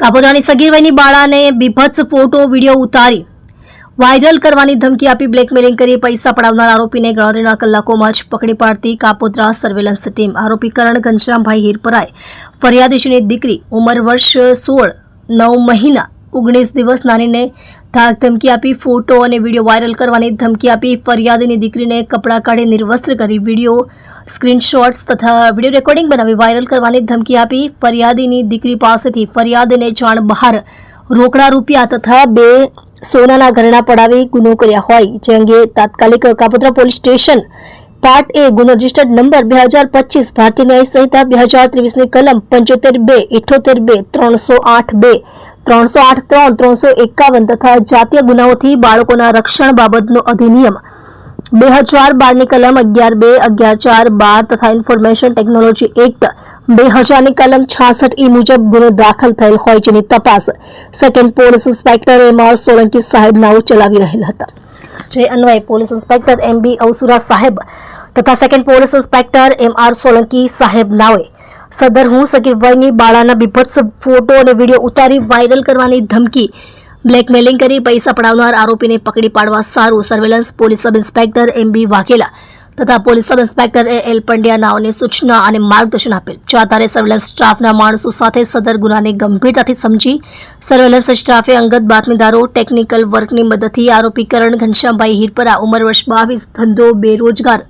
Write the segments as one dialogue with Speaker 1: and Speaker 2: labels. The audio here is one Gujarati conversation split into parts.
Speaker 1: કાપોદ્રાની સગીરભાઈની બાળાને બીભત્સ ફોટો, વીડિયો ઉતારી વાયરલ કરવાની ધમકી આપી બ્લેકમેલિંગ કરી પૈસા પડાવનાર આરોપીને ગણતરીના કલાકોમાં જ પકડી પાડતી કાપોદ્રા સર્વેલન્સ ટીમ. આરોપી કરણ ઘનશ્યામભાઈ હિરપરાય ફરિયાદીશીની દીકરી, ઉંમર વર્ષ સોળ, નવ મહિના ઓગણીસ દિવસ નાનીને ધાક ધમકી આપી, ફોટો અને વીડિયો વાયરલ કરવાની ધમકી આપી, ફરિયાદીની દીકરીને કપડાં કાઢી નિર્વસ્ત્ર કરી વીડિયો સ્ક્રીનશોટ્સ તથા વીડિયો રેકોર્ડિંગ બનાવી વાયરલ કરવાની ધમકી આપી. ફરિયાદીની દીકરી પાસેથી ફરિયાદને જાણ બહાર રોકડા રૂપિયા તથા બે સોનાના ઘરેણા પડાવી ગુનો કર્યા હોય. જે અંગે તાત્કાલિક Kapodra police station part A ગુનો રજિસ્ટર્ડ નંબર બે હજાર પચીસ, ભારતીય ન્યાય સંહિતા બે હજાર ત્રેવીસની કલમ પંચોતેર બે, ઇઠોતેર બે, ત્રણસો આઠ બે, ત્રણસો આઠ ત્રણ, ત્રણસો એકાવન તથા જાતીય ગુનાઓથી બાળકોના રક્ષણ બાબતનો અધિનિયમ બે હજાર બારની કલમ અગિયાર બે, અગિયાર ચાર બાર તથા ઇન્ફોર્મેશન ટેકનોલોજી એક્ટ બે હજારની કલમ છાસઠ ઈ મુજબ ગુનો દાખલ થયેલ હોય જેની તપાસ second police inspector M R Solanki સાહેબ નાઓ ચલાવી રહેલ હતા. જે અન્વયે પોલીસ ઇન્સ્પેક્ટર એમ બી અવસુરા સાહેબ તથા second police inspector M R Solanki સાહેબ નાઓએ. સદર હું સગીર વયની બાળાના બીભત્સ ફોટો અને વીડિયો ઉતારી વાયરલ કરવાની ધમકી. બ્લેકમેલિંગ કરી પૈસા પડાવનાર આરોપીને પકડી પાડવા સારું surveillance police sub inspector M B Vaghela. તથા police sub inspector A L Pandya નાઓને સૂચના અને માર્ગદર્શન આપેલ. જે આધારે સર્વેલન્સ સ્ટાફના માણસો સાથે સદર ગુનાને ગંભીરતાથી સમજી, સર્વેલન્સ સ્ટાફે અંગત બાતમીદારો, ટેકનિકલ વર્કની મદદથી આરોપી કરણ ઘનશ્યામભાઈ હિરપરા ઉંમર વર્ષ બાવીસ, ધંધો બેરોજગાર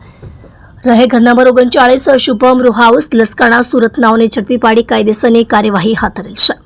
Speaker 1: રહે ઘર નંબર ઓગણચાળીસ, શુભમ રૂહાઉસ, લસકાણા, સુરત નાઓને ઝડપી પાડી કાયદેસરની કાર્યવાહી હાથ ધરેલ છે.